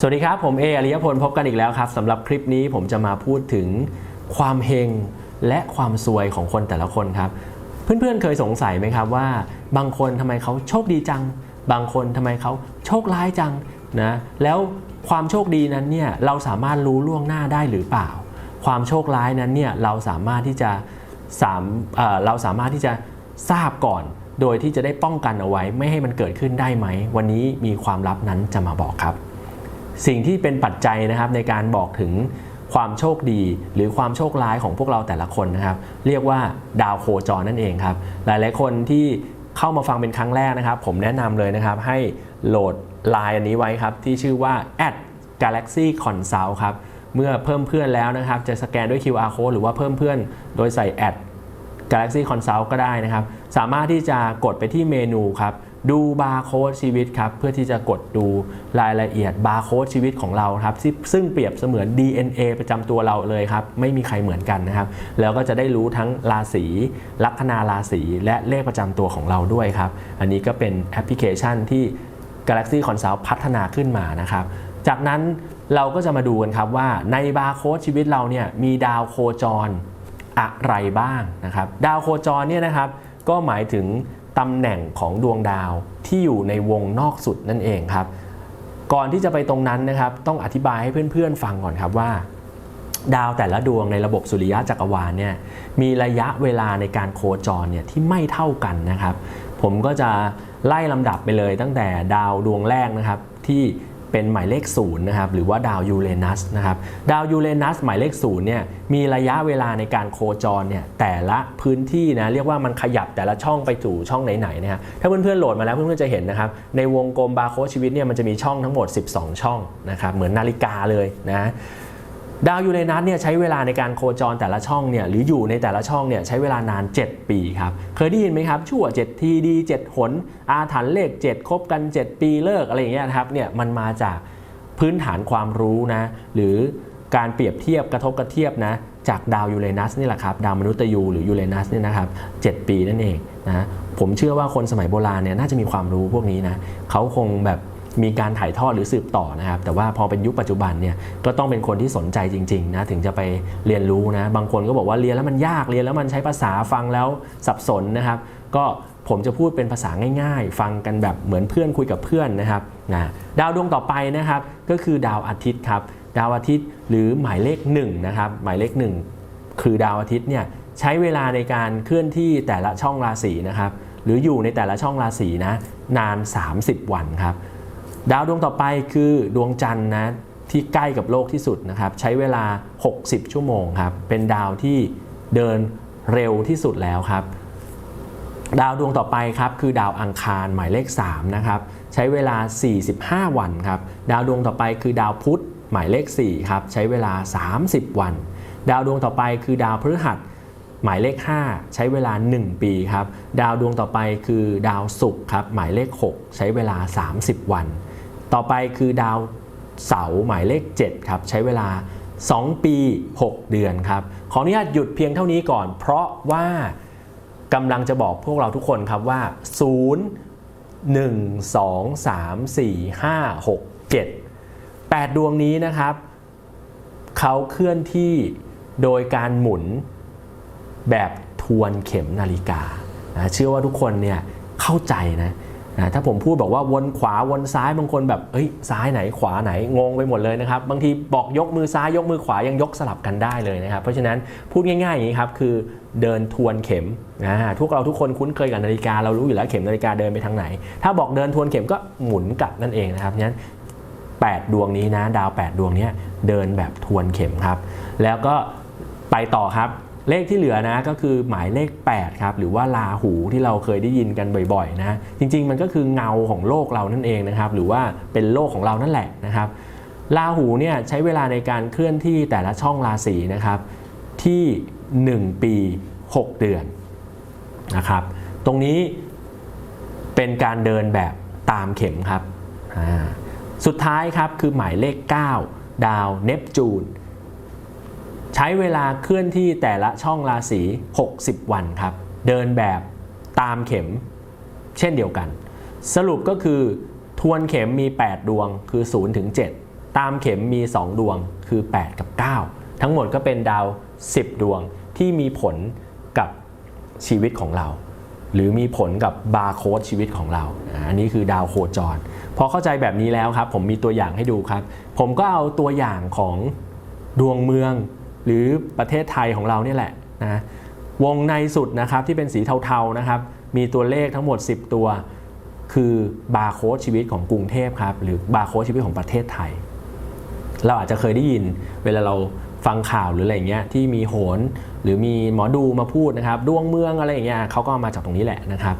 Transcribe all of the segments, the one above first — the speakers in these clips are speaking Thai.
สวัสดีครับ ผมเออริยพลพบกันอีกแล้วครับสำหรับคลิปนี้ผมจะมาพูดถึงความเฮงและความซวยของคนแต่ละคนครับ เพื่อนๆเคยสงสัยไหมครับว่า บางคนทำไมเขาโชคดีจัง บางคนทำไมเขาโชคร้ายจังนะแล้วความโชคดีนั้นเนี่ยเราสามารถรู้ล่วงหน้าได้หรือเปล่า ความโชคร้ายนั้นเนี่ยเราสามารถที่จะสามเเราสามารถที่จะทราบก่อน โดยที่จะได้ป้องกันเอาไว้ ไม่ให้มันเกิดขึ้นได้ไหม วันนี้มีความลับนั้นจะมาบอกครับ สิ่งที่เป็นปัจจัยนะครับในการบอกถึงความโชคดีหรือความโชคร้ายของพวกเราแต่ละคนนะครับ เรียกว่าดาวโคจรนั่นเองครับ หลายๆคนที่เข้ามาฟังเป็นครั้งแรกนะครับ ผมแนะนำเลยนะครับ ให้โหลดไลน์อันนี้ไว้ครับ ที่ชื่อว่า @galaxy consult ครับ เมื่อเพิ่มเพื่อนแล้วนะครับ จะสแกนด้วย QR code หรือว่าเพิ่มเพื่อน โดยใส่ Galaxy Consult ก็ได้นะครับ สามารถที่จะกดไปที่เมนูครับ ดูบาร์โค้ดชีวิตครับเพื่อที่จะกดดูรายละเอียดบาร์โค้ดชีวิตของเราครับที่ซึ่งเปรียบเสมือน DNA ประจำตัวเราเลยครับไม่มีใครเหมือนกันนะครับ แล้วก็จะได้รู้ทั้งราศีลัคนาราศีและเลขประจำตัวของเราด้วยครับ อันนี้ก็เป็นแอปพลิเคชันที่ Galaxy Consult พัฒนาขึ้นมานะครับ จากนั้นเราก็จะมาดูกันครับว่าในบาร์โค้ดชีวิตเราเนี่ยมีดาวโคจรอะไรบ้างนะครับ ดาวโคจรเนี่ยนะครับก็หมายถึง ตำแหน่งของดวงดาวที่อยู่ในวงนอกสุดนั่นเองครับ ก่อนที่จะไปตรงนั้นนะครับ ต้องอธิบายให้เพื่อนๆฟังก่อนครับว่า ดาวแต่ละดวงในระบบสุริยะจักรวาลเนี่ยมีระยะเวลาในการโคจรเนี่ยที่ไม่เท่ากันนะครับ ผมก็จะไล่ลำดับไปเลยตั้งแต่ดาวดวงแรกนะครับที่ เป็นหมายเลขศูนย์นะครับหรือว่าดาวยูเรนัสนะครับดาวยูเรนัสหมายเลขศูนย์เนี่ยมีระยะเวลาในการโคจรเนี่ยแต่ละพื้นที่นะเรียกว่ามันขยับแต่ละช่องไปสู่ช่องไหนๆนะฮะถ้าเพื่อนๆโหลดมาแล้วเพื่อนๆจะเห็นนะครับในวงกลมบาร์โค้ดชีวิตเนี่ยมันจะมีช่องทั้งหมด 12 ช่องนะครับเหมือนนาฬิกาเลยนะ ดาวยูเรนัสเนี่ยใช้เวลาในการโคจรแต่ละช่องเนี่ยหรืออยู่ในแต่ละช่องเนี่ยใช้เวลานาน 7 ปีครับ เคยได้ยินไหมครับ ชั่ว 7 ทีดี 7 หน อาถรรพ์เลข 7 คบกัน 7 ปีเลิกอะไรอย่างเงี้ยนะครับเนี่ยมันมาจากพื้นฐานความรู้นะหรือการเปรียบเทียบกระทบกระเทียบนะจากดาวยูเรนัสนี่แหละครับ ดาวมนุษย์ยูหรือยูเรนัสเนี่ยนะครับ7ปีนั่นเองนะผมเชื่อว่าคนสมัยโบราณเนี่ยน่าจะมีความรู้พวกนี้นะเขาคงแบบ มีการถ่ายทอดหรือสืบต่อนะครับ แต่ว่าพอเป็นยุคปัจจุบันเนี่ยก็ต้องเป็นคนที่สนใจจริงๆนะถึงจะไปเรียนรู้นะบางคนก็บอกว่าเรียนแล้วมันยากเรียนแล้วมันใช้ภาษาฟังแล้วสับสนนะครับ ก็ผมจะพูดเป็นภาษาง่ายๆ ฟังกันแบบเหมือนเพื่อนคุยกับเพื่อนนะครับนะดาวดวงต่อไปนะครับ ก็คือดาวอาทิตย์ครับดาวอาทิตย์หรือหมายเลข1นะครับหมายเลข 1 คือดาวอาทิตย์เนี่ยใช้เวลาในการเคลื่อนที่แต่ละช่องราศีนะครับหรืออยู่ในแต่ละช่องราศีนะนาน 30 วันครับ ดาวดวงต่อไปคือดวงจันทร์นะที่ใกล้กับโลกที่สุดนะครับ ใช้เวลา 60 ชั่วโมงครับ เป็นดาวที่เดินเร็วที่สุดแล้วครับ ดาวดวงต่อไปครับคือดาวอังคารหมายเลข3นะครับใช้เวลา 45 วันครับ ดาวดวงต่อไปคือดาวพุธหมายเลข4ครับใช้เวลา 30 วัน ดาวดวงต่อไปคือดาวพฤหัสหมายเลข 5 ใช้เวลา 1 ปีครับ ดาวดวงต่อไปคือดาวศุกร์ครับหมายเลข 6 ใช้เวลา 30 วัน ต่อไปคือดาวเสาร์หมายเลข 7 ครับ ใช้เวลา 2 ปี 6 เดือนครับ ขออนุญาตหยุดเพียงเท่านี้ก่อน เพราะว่ากำลังจะบอกพวกเราทุกคนครับว่า 0 1 2 3 4 5 6 7 8 ดวงนี้นะครับ เขาเคลื่อนที่โดยการหมุนแบบทวนเข็มนาฬิกานะเชื่อว่าทุกคนเนี่ยเข้าใจนะ นะถ้าผมพูดบอกว่าวนขวาวนซ้ายบางคนแบบเอ้ยซ้ายไหนขวาไหนงงไปหมดเลยนะครับ บางทีบอกยกมือซ้ายยกมือขวายังยกสลับกันได้เลยนะครับ เพราะฉะนั้นพูดง่ายๆอย่างนี้ครับคือเดินทวนเข็มนะทุกเราทุกคนคุ้นเคยกับนาฬิกาเรารู้อยู่แล้วเข็มนาฬิกาเดินไปทางไหน ถ้าบอกเดินทวนเข็มก็หมุนกลับนั่นเองนะครับงั้น8 ดวงนี้นะดาว 8 ดวงนี้เดินแบบทวนเข็มครับ แล้วก็ไปต่อครับ เลขที่เหลือนะก็คือหมายเลข8ครับหรือว่าลาหูที่เราเคยได้ยินกันบ่อยๆนะจริงๆ มันก็คือเงาของโลกเรานั่นเองนะครับหรือว่าเป็นโลกของเรานั่นแหละนะครับลาหูเนี่ยใช้เวลาในการเคลื่อนที่แต่ละช่องราศีนะครับที่ 1 ปี 6 เดือนนะครับตรงนี้เป็นการเดินแบบตามเข็มครับ สุดท้ายครับคือหมายเลข 9 ดาวเนปจูน ใช้เวลาเคลื่อนที่แต่ละช่องราศี 60 วันครับ เดินแบบตามเข็มเช่นเดียวกัน สรุปก็คือทวนเข็มมี 8 ดวงคือ0ถึง7ตามเข็มมี 2 ดวงคือ 8 กับ 9 ทั้งหมดก็เป็นดาว 10 ดวงที่มีผลกับชีวิตของเรา หรือมีผลกับบาร์โค้ดชีวิตของเราอ่าอันนี้คือดาวโคจร พอเข้าใจแบบนี้แล้วครับ ผมมีตัวอย่างให้ดูครับ ผมก็เอาตัวอย่างของดวงเมือง หรือประเทศไทยของเราเนี่ยแหละนะวงในสุดนะครับที่เป็นสีเทาๆนะครับมีตัวเลขทั้งหมด 10 ตัว คือบาร์โค้ดชีวิตของกรุงเทพครับหรือบาร์โค้ดชีวิตของประเทศไทย เราอาจจะเคยได้ยินเวลาเราฟังข่าวหรืออะไรเงี้ยที่มีโหน หรือมีหมอดูมาพูดนะครับดวงเมืองอะไรอย่างเงี้ยเขาก็มาจากตรงนี้แหละนะครับ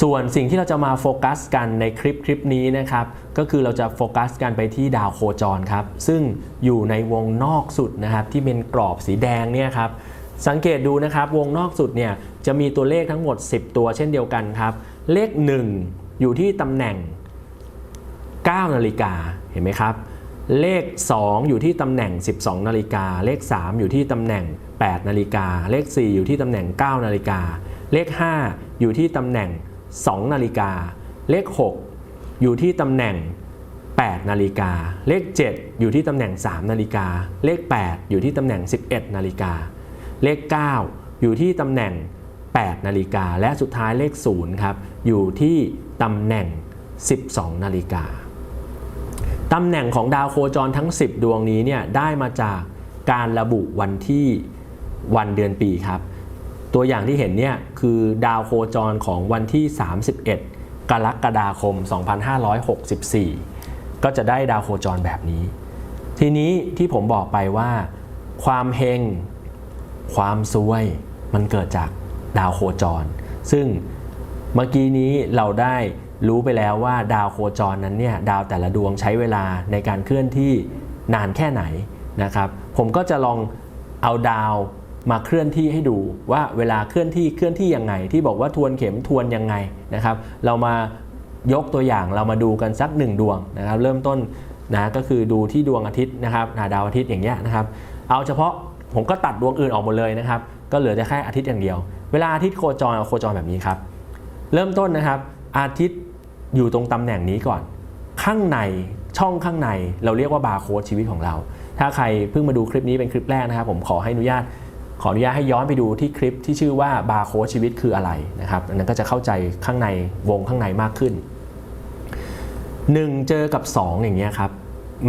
ส่วนสิ่งที่เราจะมาโฟกัสกันในคลิปคลิปนี้นะครับ ก็คือเราจะโฟกัสกันไปที่ดาวโคจรครับ ซึ่งอยู่ในวงนอกสุดนะครับ ที่เป็นกรอบสีแดงเนี่ยครับสังเกตดูนะครับ วงนอกสุดเนี่ยจะมีตัวเลขทั้งหมด 10 ตัวเช่นเดียวกันครับ เลข 1 อยู่ที่ตำแหน่ง 9 นาฬิกาเห็นไหมครับ เลข 2 อยู่ที่ตำแหน่ง 12 นาฬิกา เลข 3 อยู่ที่ตำแหน่ง 8 นาฬิกา เลข 4 อยู่ที่ตำแหน่ง 9 นาฬิกา เลข 5 อยู่ที่ตำแหน่ง 2 นาฬิกา เลข 6 อยู่ที่ตำแหน่ง 8 นาฬิกา เลข 7 อยู่ที่ตำแหน่ง 3 นาฬิกา เลข 8 อยู่ที่ตำแหน่ง 11 นาฬิกา เลข 9 อยู่ที่ตำแหน่ง 8 นาฬิกา และสุดท้ายเลข 0 ครับ อยู่ที่ตำแหน่ง 12 นาฬิกาตำแหน่งของดาวโคจรทั้ง 10 ดวงนี้เนี่ยได้มาจากการระบุวันที่วันเดือนปีครับ ตัวอย่างที่เห็นเนี่ยคือดาวโคจรของวันที่ 31 กรกฎาคม 2564 ก็จะได้ดาวโคจรแบบนี้ ทีนี้ที่ผมบอกไปว่า ความเฮงความซวยมันเกิดจากดาวโคจร ซึ่งเมื่อกี้นี้เราได้รู้ไปแล้วว่าดาวโคจรนั้นเนี่ยดาวแต่ละดวงใช้เวลาในการเคลื่อนที่นานแค่ไหนนะครับ ผมก็จะลองเอาดาว มาเคลื่อนที่ให้ดูว่าเวลาเคลื่อนที่เคลื่อนที่ยังไง ที่บอกว่าทวนเข็มทวนยังไงนะครับ เรามายกตัวอย่างเรามาดูกันสักหนึ่งดวงนะครับ เริ่มต้นนะก็คือดูที่ดวงอาทิตย์นะครับดาวอาทิตย์อย่างเงี้ยนะครับ เอาเฉพาะผมก็ตัดดวงอื่นออกหมดเลยนะครับ ก็เหลือแต่แค่อาทิตย์อย่างเดียว เวลาอาทิตย์โคจรโคจรแบบนี้ครับ เริ่มต้นนะครับ อาทิตย์อยู่ตรงตำแหน่งนี้ก่อน ข้างในช่องข้างในเราเรียกว่าบาร์โค้ดชีวิตของเรา ถ้าใครเพิ่งมาดูคลิปนี้เป็นคลิปแรกนะครับ ผมขอให้อนุญาต ขออนุญาตให้ย้อนไปดูที่คลิปที่ชื่อว่าบาร์โค้ดชีวิตคืออะไรนะครับอันนั้นก็จะเข้าใจข้างในวงข้างในมากขึ้น 1 เจอกับ 2 อย่างเงี้ยครับ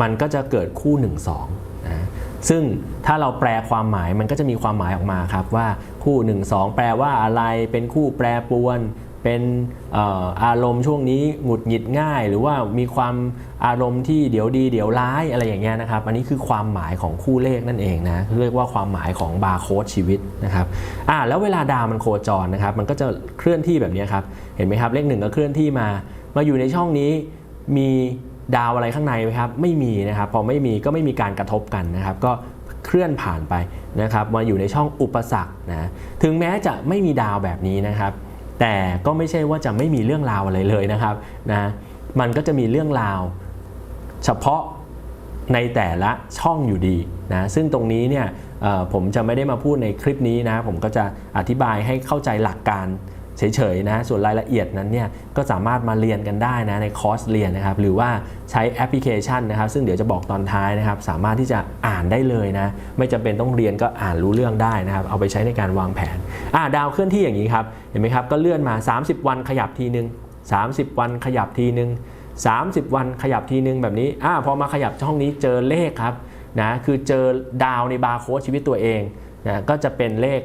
มันก็จะเกิดคู่ 1 2นะซึ่งถ้าเราแปลความหมายมันก็จะมีความหมายออกมาครับว่าคู่ 1 2 แปลว่าอะไรเป็นคู่แปรปรวน เป็นอารมณ์ช่วงนี้หงุดหงิดง่าย หรือว่ามีความอารมณ์ที่เดี๋ยวดีเดี๋ยวร้ายอะไรอย่างเงี้ยนะครับ อันนี้คือความหมายของคู่เลขนั่นเองนะเรียกว่าความหมายของบาร์โค้ดชีวิตนะครับอ่าแล้วเวลาดาวมันโคจรนะครับ มันก็จะเคลื่อนที่แบบนี้ครับ เห็นไหมครับ เลขหนึ่งก็เคลื่อนที่มา มาอยู่ในช่องนี้มีดาวอะไรข้างในไหมครับ ไม่มีนะครับ พอไม่มีก็ไม่มีการกระทบกันนะครับ ก็เคลื่อนผ่านไปนะครับมาอยู่ในช่องอุปสรรคนะถึงแม้จะไม่มีดาวแบบนี้นะครับ แต่ก็ไม่ใช่ว่าจะไม่มีเรื่องราวอะไรเลยนะครับนะมันก็จะมีเรื่องราว เฉพาะในแต่ละช่องอยู่ดีนะซึ่งตรงนี้เนี่ยผมจะไม่ได้มาพูดในคลิปนี้นะผมก็จะอธิบายให้เข้าใจหลักการ เฉยๆนะส่วนรายละเอียดนั้นเนี่ยก็สามารถมาเรียนกันได้นะในคอร์สเรียนนะครับหรือว่าใช้แอปพลิเคชันนะครับ ซึ่งเดี๋ยวจะบอกตอนท้ายนะครับ สามารถที่จะอ่านได้เลยนะไม่จำเป็นต้องเรียนก็อ่านรู้เรื่องได้นะครับ เอาไปใช้ในการวางแผนอ่าดาวเคลื่อนที่อย่างนี้ครับเห็นไหมครับก็เลื่อนมา 30 วันขยับทีนึง 30 วันขยับทีนึง 30 วันขยับทีนึงแบบนี้อ่าพอมาขยับช่องนี้เจอเลขครับนะคือเจอดาวในบาร์โค้ดชีวิตตัวเองนะก็จะเป็นเลข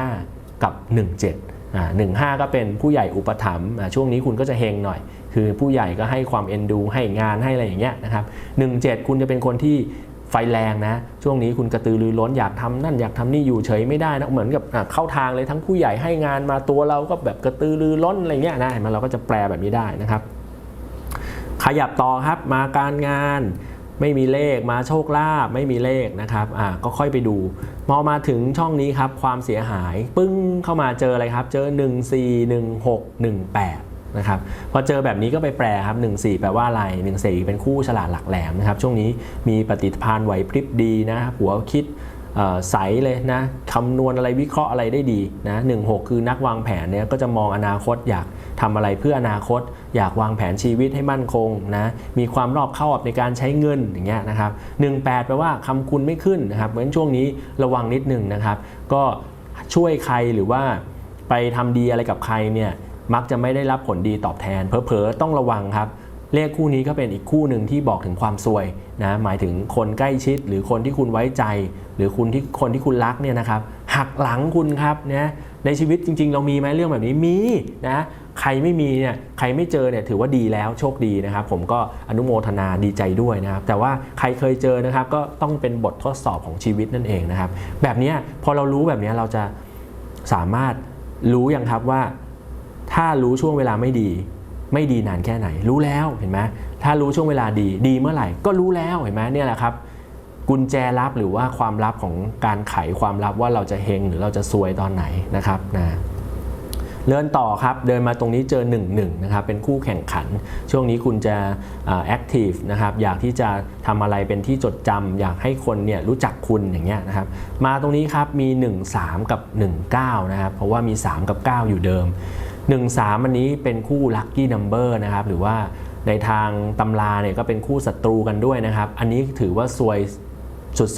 15 กับ 17 อ่า15ก็เป็นผู้ใหญ่อุปถัมภ์ช่วงนี้คุณก็จะเฮงหน่อย คือผู้ใหญ่ก็ให้ความเอ็นดู ให้งานให้อะไรอย่างเงี้ยนะครับ17คุณจะเป็นคนที่ไฟแรงนะ ช่วงนี้คุณกระตือรือร้นอยากทำนั่นอยากทำนี่อยู่เฉยไม่ได้นะเหมือนกับเข้าทางเลยทั้งผู้ใหญ่ให้งานมาตัวเราก็แบบกระตือรือร้นอะไรเงี้ยนะเห็นไหมันเราก็จะแปลแบบนี้ได้นะครับ ขยับต่อครับมาการงานไม่มีเลขมาโชคลาภไม่มีเลขนะครับอ่าก็ค่อยไปดู พอมาถึงช่องนี้ครับความเสียหายปึ้งเข้ามาเจออะไรครับ เจอ 1 4 1 6 1 8นะครับพอเจอแบบนี้ก็ไปแปลครับ 1 4 แปลว่าอะไร1 4เป็นคู่ฉลาดหลักแหลมนะครับช่วงนี้มีปฏิภาณไหวพริบดีนะครับหัวคิด ใสเลยนะคำนวณอะไรวิเคราะห์อะไรได้ดีนะหนึ่งหกคือนักวางแผนเนี่ยก็จะมองอนาคตอยากทำอะไรเพื่ออนาคต อยากวางแผนชีวิตให้มั่นคงนะมีความรอบคอบในการใช้เงินอย่างเงี้ยนะครับ18แปดแปลว่าคำคุณไม่ขึ้นนะครับเพราะฉะนั้นช่วงนี้ระวังนิดหนึ่งนะครับ ก็ช่วยใครหรือว่าไปทำดีอะไรกับใครเนี่ยมักจะไม่ได้รับผลดีตอบแทนเผลอต้องระวังครับ เลขคู่นี้ก็เป็นอีกคู่หนึ่งที่บอกถึงความซวยนะหมายถึงคนใกล้ชิด หรือคนที่คุณไว้ใจ หรือคุณที่คนที่คุณรักเนี่ยนะครับหักหลังคุณครับนะในชีวิตจริง ๆ เรามีไหมเรื่องแบบนี้มีนะใครไม่มีเนี่ยใครไม่เจอเนี่ยถือว่าดีแล้วโชคดีนะครับ ผมก็อนุโมทนาดีใจด้วยนะครับ แต่ว่าใครเคยเจอนะครับ ก็ต้องเป็นบททดสอบของชีวิตนั่นเองนะครับ แบบนี้พอเรารู้แบบนี้เราจะสามารถรู้ยังครับว่า ถ้ารู้ช่วงเวลาไม่ดี ไม่ดีนานแค่ไหน รู้แล้วเห็นไหมถ้ารู้ช่วงเวลาดีดีเมื่อไหร่ก็รู้แล้วเห็นไหมเนี่ยแหละครับกุญแจลับหรือว่าความลับของการไขความลับว่าเราจะเฮงหรือเราจะซวยตอนไหนนะครับนะเดินต่อครับ เดินมาตรงนี้เจอ1นึนะครับ เป็นคู่แข่งขัน ช่วงนี้คุณจะแอคทีฟนะครับ อยากที่จะทำอะไรเป็นที่จดจำอยากให้คนเนี่ยรู้จักคุณอย่างเงี้ยนะครับ มาตรงนี้ครับมี 1 3 กับ 19 นะครับ เพราะว่ามี 3 กับ 9 อยู่เดิม 1 3 อันนี้เป็นคู่ lucky number นะครับ หรือว่าในทางตำราเนี่ยก็เป็นคู่ศัตรูกันด้วยนะครับ อันนี้ถือว่าซวย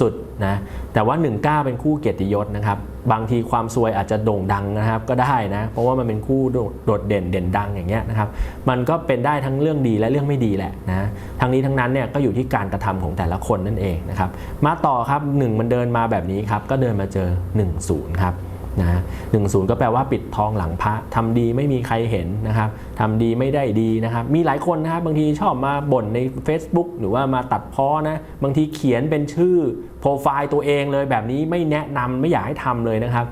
สุดๆนะแต่ว่า 19 เป็นคู่เกียรติยศนะครับ บางทีความซวยอาจจะโด่งดังนะครับก็ได้นะ เพราะว่ามันเป็นคู่โดดเด่นเด่นดังอย่างเงี้ยนะครับ มันก็เป็นได้ทั้งเรื่องดีและเรื่องไม่ดีแหละนะทั้งนี้ทั้งนั้นเนี่ยก็อยู่ที่การกระทำของแต่ละคนนั่นเองนะครับ มาต่อครับ 1 มันเดินมาแบบนี้ครับ ก็เดินมาเจอ 1 0 ครับ นะหนึ่งศูนย์ก็แปลว่าปิดทองหลังพระทำดีไม่มีใครเห็นนะครับทำดีไม่ได้ดีนะครับ มีหลายคนนะครับบางทีชอบมาบ่นใน Facebook หรือว่ามาตัดพ้อนะ บางทีเขียนเป็นชื่อโปรไฟล์ตัวเองเลยแบบนี้ไม่แนะนำไม่อยากให้ทำเลยนะครับ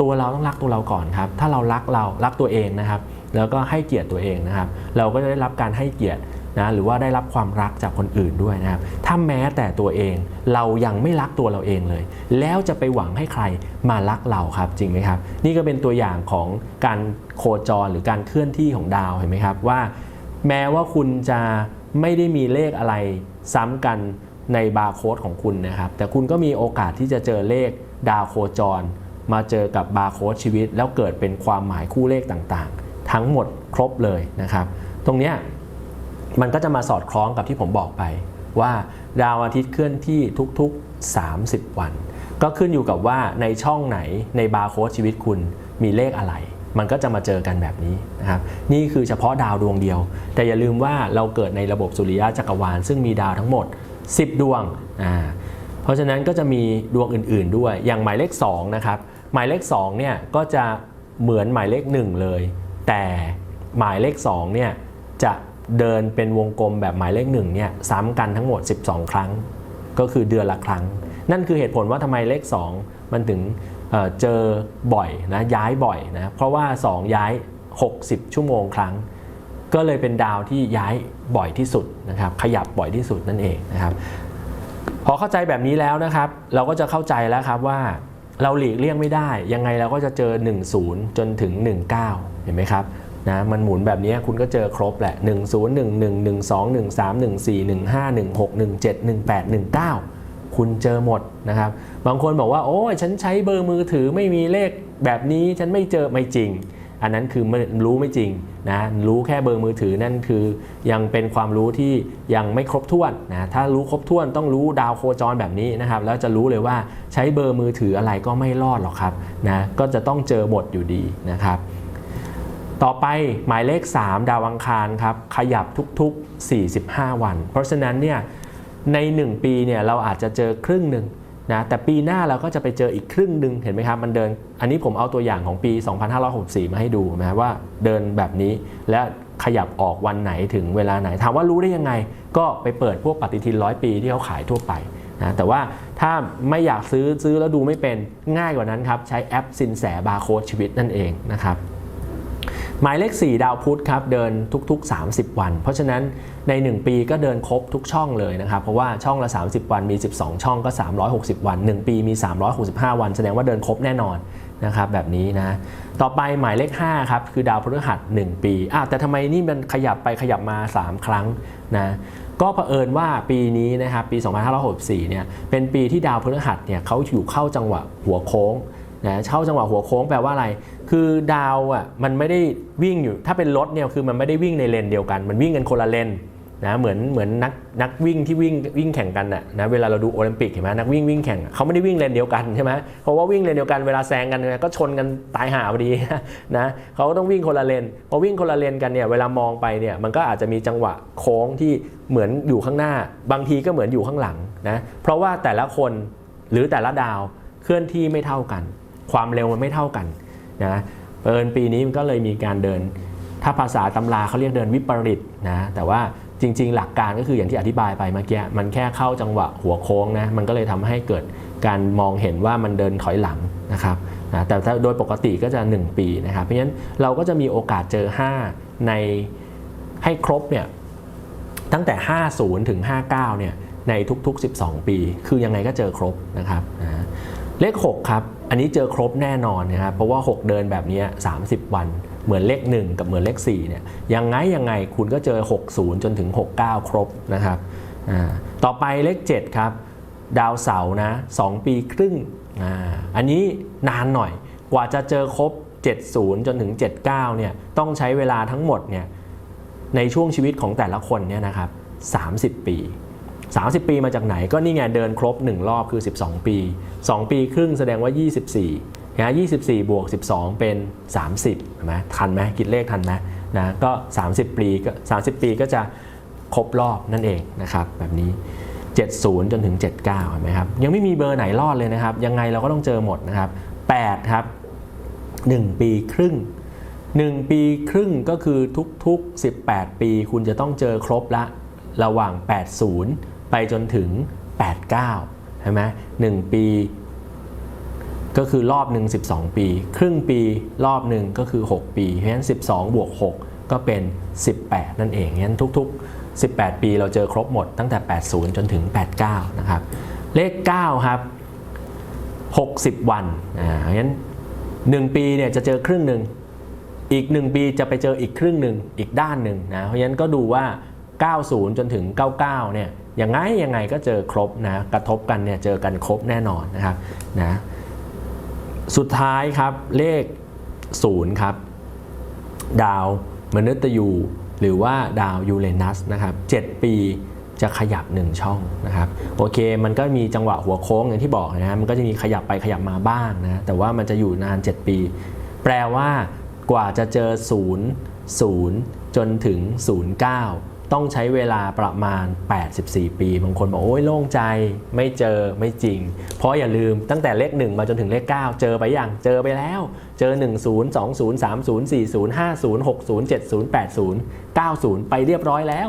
ตัวเราต้องรักตัวเราก่อนครับ ถ้าเรารักเรารักตัวเองนะครับ แล้วก็ให้เกียรติตัวเองนะครับ เราก็จะได้รับการให้เกียรติ นะหรือว่าได้รับความรักจากคนอื่นด้วยนะครับถ้าแม้แต่ตัวเองเรายังไม่รักตัวเราเองเลย แล้วจะไปหวังให้ใครมารักเราครับจริงไหมครับ นี่ก็เป็นตัวอย่างของการโคจรหรือการเคลื่อนที่ของดาวเห็นไหมครับว่า แม้ว่าคุณจะไม่ได้มีเลขอะไรซ้ำกันในบาร์โค้ดของคุณนะครับ แต่คุณก็มีโอกาสที่จะเจอเลขดาวโคจร มาเจอกับบาร์โค้ดชีวิต แล้วเกิดเป็นความหมายคู่เลขต่างๆ ทั้งหมดครบเลยนะครับ ตรงเนี้ย มันก็จะมาสอดคล้องกับที่ผมบอกไป ว่าดาวอาทิตย์เคลื่อนที่ทุกๆ 30 วัน ก็ขึ้นอยู่กับว่าในช่องไหนในบาร์โค้ดชีวิตคุณมีเลขอะไร มันก็จะมาเจอกันแบบนี้นะครับนี่คือเฉพาะดาวดวงเดียว แต่อย่าลืมว่าเราเกิดในระบบสุริยะจักรวาล ซึ่งมีดาวทั้งหมด 10 ดวงอ่าเพราะฉะนั้นก็จะมีดวงอื่นๆด้วย อย่างหมายเลข2นะครับหมายเลข2เนี่ยก็จะเหมือนหมายเลข 1 เลย แต่หมายเลข2เนี่ยจะ เดินเป็นวงกลมแบบหมายเลขหนึ่งเนี่ยซ้ำกันทั้งหมด 12 ครั้ง ก็คือเดือนละครั้ง นั่นคือเหตุผลว่าทำไมเลข 2 มันถึงเเจอบ่อยนะย้ายบ่อยนะเพราะว่า 2 ย้าย 60 ชั่วโมงครั้ง ก็เลยเป็นดาวที่ย้ายบ่อยที่สุดนะครับขยับบ่อยที่สุดนั่นเองนะครับพอเข้าใจแบบนี้แล้วนะครับ เราก็จะเข้าใจแล้วครับว่าเราหลีกเลี่ยงไม่ได้ ยังไงเราก็จะเจอ 10 จนถึง 19 เห็นไหมครับ นะมันหมุนแบบนี้คุณก็เจอครบแหละ 1 0 1 1 1 2 1 3 1 4 1 5 1 6 1 7 1 8 1 9 คุณเจอหมดนะครับ บางคนบอกว่า โอ้ยฉันใช้เบอร์มือถือไม่มีเลขแบบนี้ฉันไม่เจอไม่จริง อันนั้นคือรู้ไม่จริงนะรู้แค่เบอร์มือถือนั่นคือยังเป็นความรู้ที่ยังไม่ครบถ้วนนะถ้ารู้ครบถ้วนต้องรู้ดาวโคจรแบบนี้นะครับ แล้วจะรู้เลยว่าใช้เบอร์มือถืออะไรก็ไม่รอดหรอกครับนะก็จะต้องเจอหมดอยู่ดีนะครับ ต่อไปหมายเลข 3 ดาวอังคารครับขยับทุกๆ 45 วัน เพราะฉะนั้นเนี่ยใน 1 ปีเนี่ยเราอาจจะเจอครึ่งหนึ่งนะแต่ปีหน้าเราก็จะไปเจออีกครึ่งหนึ่งเห็นไหมครับมันเดิน อันนี้ผมเอาตัวอย่างของปี 2564 มาให้ดูนะว่าเดินแบบนี้และขยับออกวันไหนถึงเวลาไหน ถามว่ารู้ได้ยังไง ก็ไปเปิดพวกปฏิทินร้อยปีที่เขาขายทั่วไปนะแต่ว่าถ้าไม่อยากซื้อซื้อแล้วดูไม่เป็นง่ายกว่านั้นครับ ใช้แอปสินแสบาร์โค้ดชีวิตนั่นเองนะครับ หมายเลข 4 ดาวพุธครับเดินทุกๆ 30 วัน เพราะฉะนั้นใน 1 ปีก็เดินครบทุกช่องเลยนะครับ เพราะว่าช่องละ 30 วันมี 12 ช่องก็ 360 วัน 1 ปีมี 365 วัน แสดงว่าเดินครบแน่นอนนะครับแบบนี้นะ ต่อไปหมายเลข5ครับคือดาวพฤหัส 1 ปีอะแต่ทำไมนี่มันขยับไปขยับมา 3 ครั้งนะก็เผอิญว่าปีนี้นะครับปี 2564เนี่ยเป็นปีที่ดาวพฤหัสเนี่ยเขาอยู่เข้าจังหวะหัวโค้ง นะเข้าจังหวะหัวโค้งแปลว่าอะไร คือดาวอะมันไม่ได้วิ่งอยู่ ถ้าเป็นรถเนี่ยคือมันไม่ได้วิ่งในเลนเดียวกัน มันวิ่งกันคนละเลนนะเหมือนเหมือนนักนักวิ่งที่วิ่งวิ่งแข่งกันน่ะนะเวลาเราดูโอลิมปิกเห็นไหมนักวิ่งวิ่งแข่งเขาไม่ได้วิ่งเลนเดียวกันใช่ไหมเพราะว่าวิ่งเลนเดียวกันเวลาแซงกันเนี่ยก็ชนกันตายห่าพอดีนะเขาก็ต้องวิ่งคนละเลนพอวิ่งคนละเลนกันเนี่ยเวลามองไปเนี่ยมันก็อาจจะมีจังหวะโค้งที่เหมือนอยู่ข้างหน้า บางทีก็เหมือนอยู่ข้างหลังนะเพราะว่าแต่ละคนหรือแต่ละดาวเคลื่อนที่ไม่เท่ากัน ความเร็วมันไม่เท่ากันนะเอิญปีนี้มันก็เลยมีการเดิน ถ้าภาษาตำราเขาเรียกเดินวิปริตนะแต่ว่าจริง ๆ หลักการก็คืออย่างที่อธิบายไปเมื่อกี้มันแค่เข้าจังหวะหัวโค้งนะมันก็เลยทำให้เกิดการมองเห็นว่ามันเดินถอยหลังนะครับนะแต่โดยปกติก็จะ 1 ปีนะครับเพราะฉะนั้นเราก็จะมีโอกาสเจอ 5 ในให้ครบเนี่ยตั้งแต่ 50 ถึง 59เนี่ยในทุกๆ 12 ปี คือยังไงก็เจอครบนะครับนะ เลข 6 ครับ อันนี้เจอครบแน่นอนนะครับเพราะว่า 6 เดินแบบนี้ 30 วัน เหมือนเลข 1 กับเหมือนเลข4เนี่ยยังไงยังไงคุณก็เจอ 60 จนถึง 69 ครบนะครับต่อไปเลข 7 ครับ ดาวเสาร์นะ 2 ปีครึ่งออันนี้นานหน่อยกว่าจะเจอครบ 70 จนถึง 79 เนี่ยต้องใช้เวลาทั้งหมดเนี่ยในช่วงชีวิตของแต่ละคนเนี่ยนะครับ 30 ปี 30 ปีมาจากไหนก็นี่ไงเดินครบ 1 รอบคือ 12 ปี 2 ปีครึ่งแสดงว่า 24นะ24 บวก 12 เป็น 30เห็นไหมทันไหมคิดเลขทันไหมนะก็ 30 ปีก็ 30 ปีก็จะครบรอบนั่นเองนะครับแบบนี้ 70 จนถึง 79เห็นไหมครับยังไม่มีเบอร์ไหนรอดเลยนะครับ ยังไงเราก็ต้องเจอหมดนะครับ 8 ครับ 1 ปีครึ่ง 1 ปีครึ่งก็คือทุกๆ 18 ปี คุณจะต้องเจอครบละระหว่าง 80 ไปจนถึง 89ใช่ไหม1ปี ก็คือรอบหนึ่ง12 ปี ครึ่งปีรอบหนึ่งก็คือ 6 ปีเพราะฉะนั้น 12 บวก 6 ก็เป็น 18 นั่นเองเพราะฉะนั้นทุก ๆ 18 ปีเราเจอครบหมดตั้งแต่ 80 จนถึง 89 นะครับ เลข 9 ครับ 60 วันอ่าเพราะฉะนั้น 1 ปีเนี่ยจะเจอครึ่งหนึ่งอีก 1 ปีจะไปเจออีกครึ่งหนึ่งอีกด้านหนึ่งนะเพราะฉะนั้นก็ดูว่า 90 จนถึง 99 เนี่ย ยังไงยังไงก็เจอครบนะกระทบกันเนี่ยเจอกันครบแน่นอนนะครับนะสุดท้ายครับเลข0ครับดาวมฤตยู หรือว่าดาวยูเรนัสนะครับ7ปีจะขยับ 1 ช่องนะครับโอเค มันก็มีจังหวะหัวโค้งอย่างที่บอกนะฮะมันก็จะมีขยับไปขยับมาบ้างนะแต่ว่ามันจะอยู่นาน 7 ปี แปลว่ากว่าจะเจอ 0 0 จนถึง 09 ต้องใช้เวลาประมาณ 84 ปี บางคนบอกโอ้ยโล่งใจไม่เจอไม่จริง เพราะอย่าลืมตั้งแต่เลข 1 มาจนถึงเลข 9 เจอไปอย่างเจอไปแล้ว เจอ 1 0 2 0 3 0 4 0 5 0 6 0 7 0 8 0 9 0 ไปเรียบร้อยแล้ว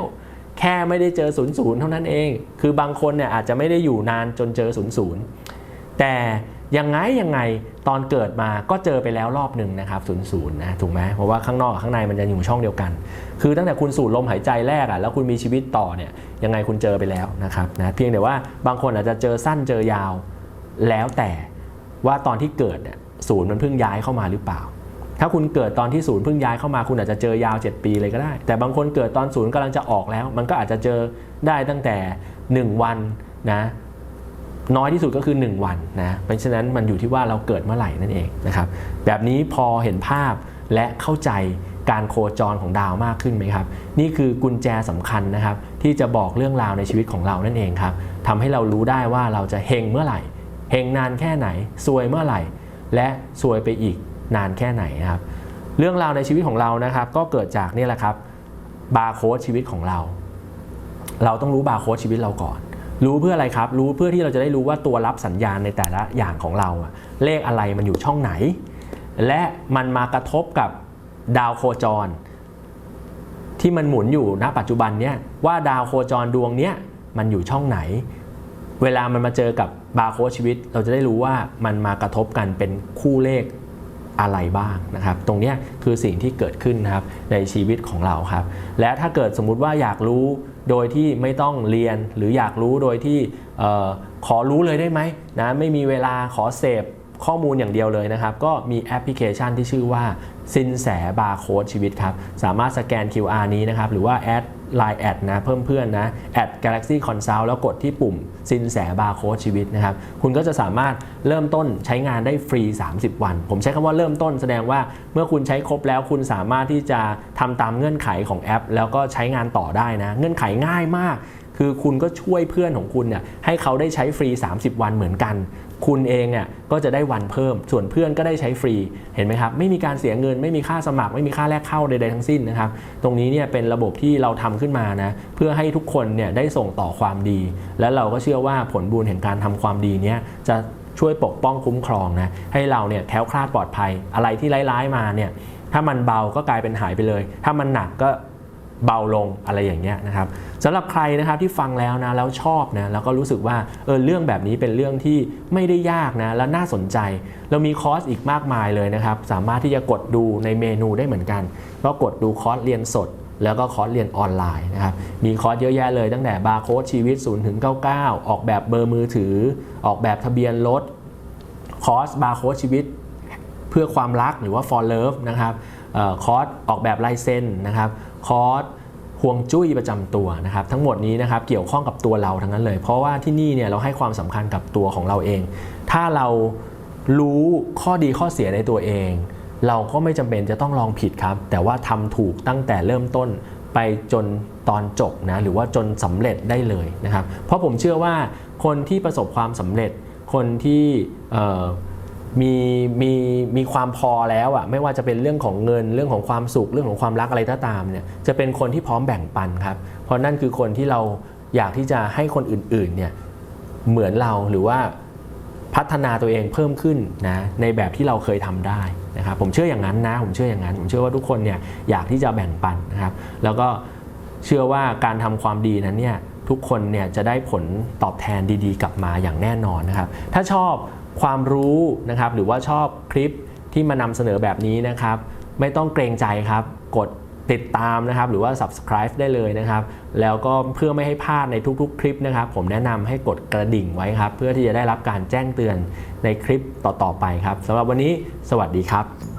แค่ไม่ได้เจอ 0 0 เท่านั้นเอง คือบางคนเนี่ยอาจจะไม่ได้อยู่นานจนเจอ 0 0 แต่ยังไงยังไง ตอนเกิดมาก็เจอไปแล้วรอบหนึ่งนะครับ0 0นย์ศูนย์นะถูกไหมเพราะว่าข้างนอกกับข้างในมันจะอยู่ช่องเดียวกัน คือตั้งแต่คุณสูดลมหายใจแรกอะแล้วคุณมีชีวิตต่อเนี่ยยังไงคุณเจอไปแล้วนะครับนะเพียงแต่ว่าบางคนอาจจะเจอสั้นเจอยาว แล้วแต่ว่าตอนที่เกิดเนี่ยศูนย์มันเพิ่งย้ายเข้ามาหรือเปล่า ถ้าคุณเกิดตอนที่ศูนย์เพิ่งย้ายเข้ามาคุณอาจจะเจอยาว 7 ปีเลยก็ได้ แต่บางคนเกิดตอนศูนย์กำลังจะออกแล้ว มันก็อาจจะเจอได้ตั้งแต่ 1 วันนะ น้อยที่สุดก็คือ 1 วันนะเพราะฉะนั้นมันอยู่ที่ว่าเราเกิดเมื่อไหร่นั่นเองนะครับแบบนี้พอเห็นภาพและเข้าใจการโคจรของดาวมากขึ้นไหมครับ นี่คือกุญแจสำคัญนะครับ ที่จะบอกเรื่องราวในชีวิตของเรานั่นเองครับทำให้เรารู้ได้ว่าเราจะเฮงเมื่อไหร่เฮงนานแค่ไหนซวยเมื่อไหร่ และซวยไปอีกนานแค่ไหนครับ เรื่องราวในชีวิตของเรานะครับ ก็เกิดจากนี่แหละครับบาร์โค้ดชีวิตของเรา เราต้องรู้บาร์โค้ดชีวิตเราก่อน รู้เพื่ออะไรครับ รู้เพื่อที่เราจะได้รู้ว่าตัวรับสัญญาณในแต่ละอย่างของเราอะเลขอะไรมันอยู่ช่องไหน และมันมากระทบกับดาวโคจร ที่มันหมุนอยู่ณปัจจุบันเนี้ยว่าดาวโคจรดวงเนี้ยมันอยู่ช่องไหน เวลามันมาเจอกับบาร์โค้ดชีวิต เราจะได้รู้ว่ามันมากระทบกันเป็นคู่เลขอะไรบ้างนะครับ ตรงนี้คือสิ่งที่เกิดขึ้นนะครับในชีวิตของเราครับ และถ้าเกิดสมมุติว่าอยากรู้ โดยที่ไม่ต้องเรียนหรืออยากรู้โดยที่ขอรู้เลยได้ไหมนะไม่มีเวลาขอเสพข้อมูลอย่างเดียวเลยนะครับ ก็มีแอปพลิเคชันที่ชื่อว่า สินแสบาร์โค้ดชีวิตครับ สามารถสแกน QR นี้นะครับ หรือว่าแอด Line แอดนะเพิ่มเพื่อนนะแอด Galaxy Consult แล้วกดที่ปุ่มสินแสบาร์โค้ดชีวิตนะครับ คุณก็จะสามารถเริ่มต้นใช้งานได้ฟรี 30 วัน ผมใช้คำว่าเริ่มต้นแสดงว่าเมื่อคุณใช้ครบแล้วคุณสามารถที่จะทำตามเงื่อนไขของแอป แล้วก็ใช้งานต่อได้นะ เงื่อนไขง่ายมากคือคุณก็ช่วยเพื่อนของคุณเนี่ยให้เขาได้ใช้ฟรี 30 วันเหมือนกัน คุณเองเนี่ยก็จะได้วันเพิ่ม ส่วนเพื่อนก็ได้ใช้ฟรีเห็นไหมครับไม่มีการเสียเงิน ไม่มีค่าสมัคร ไม่มีค่าแลกเข้าใดๆทั้งสิ้นนะครับตรงนี้เนี่ยเป็นระบบที่เราทำขึ้นมานะเพื่อให้ทุกคนเนี่ยได้ส่งต่อความดี และเราก็เชื่อว่าผลบุญแห่งการทำความดีเนี้ยจะช่วยปกป้องคุ้มครองนะให้เราเนี่ยแคล้วคลาดปลอดภัย อะไรที่ร้ายๆมาเนี่ยถ้ามันเบาก็กลายเป็นหายไปเลย ถ้ามันหนักก็ เบาลงอะไรอย่างเงี้ยนะครับสำหรับใครนะครับที่ฟังแล้วนะแล้วชอบนะแล้วก็รู้สึกว่าเออเรื่องแบบนี้เป็นเรื่องที่ไม่ได้ยากนะและน่าสนใจ เรามีคอร์สอีกมากมายเลยนะครับ สามารถที่จะกดดูในเมนูได้เหมือนกันก็กดดูคอร์สเรียนสด แล้วก็คอร์สเรียนออนไลน์นะครับมีคอร์สเยอะแยะเลยตั้งแต่บาร์โค้ดชีวิต0ถึง99 ออกแบบเบอร์มือถือ ออกแบบทะเบียนรถคอร์สบาร์โค้ดชีวิตเพื่อความรักหรือว่า for love นะครับออคอร์สออกแบบลายเส้นนะครับ คอร์สห่วงจุ้ยประจำตัวนะครับทั้งหมดนี้นะครับเกี่ยวข้องกับตัวเราทั้งนั้นเลย เพราะว่าที่นี่เนี่ยเราให้ความสำคัญกับตัวของเราเอง ถ้าเรารู้ข้อดีข้อเสียในตัวเอง เราก็ไม่จำเป็นจะต้องลองผิดครับ แต่ว่าทำถูกตั้งแต่เริ่มต้นไปจนตอนจบนะหรือว่าจนสำเร็จได้เลยนะครับ เพราะผมเชื่อว่าคนที่ประสบความสำเร็จคนที่ มีมีมีความพอแล้วอะไม่ว่าจะเป็นเรื่องของเงินเรื่องของความสุขเรื่องของความรักอะไรก็ตามเนี่ยจะเป็นคนที่พร้อมแบ่งปันครับ เพราะนั่นคือคนที่เราอยากที่จะให้คนอื่นๆเนี่ยเหมือนเราหรือว่าพัฒนาตัวเองเพิ่มขึ้นนะในแบบที่เราเคยทำได้นะครับผมเชื่ออย่างนั้นนะ ผมเชื่ออย่างนั้น ผมเชื่อว่าทุกคนเนี่ยอยากที่จะแบ่งปันนะครับแล้วก็เชื่อว่าการทำความดีนั้นเนี่ยทุกคนเนี่ยจะได้ผลตอบแทนดีๆ กลับมาอย่างแน่นอนนะครับถ้าชอบ ความรู้นะครับ หรือว่าชอบคลิปที่มานำเสนอแบบนี้นะครับ ไม่ต้องเกรงใจครับ กดติดตามนะครับ หรือว่า subscribe ได้เลยนะครับ แล้วก็เพื่อไม่ให้พลาดในทุกๆ คลิปนะครับ ผมแนะนำให้กดกระดิ่งไว้ครับ เพื่อที่จะได้รับการแจ้งเตือนในคลิปต่อๆไปครับสำหรับวันนี้ สวัสดีครับ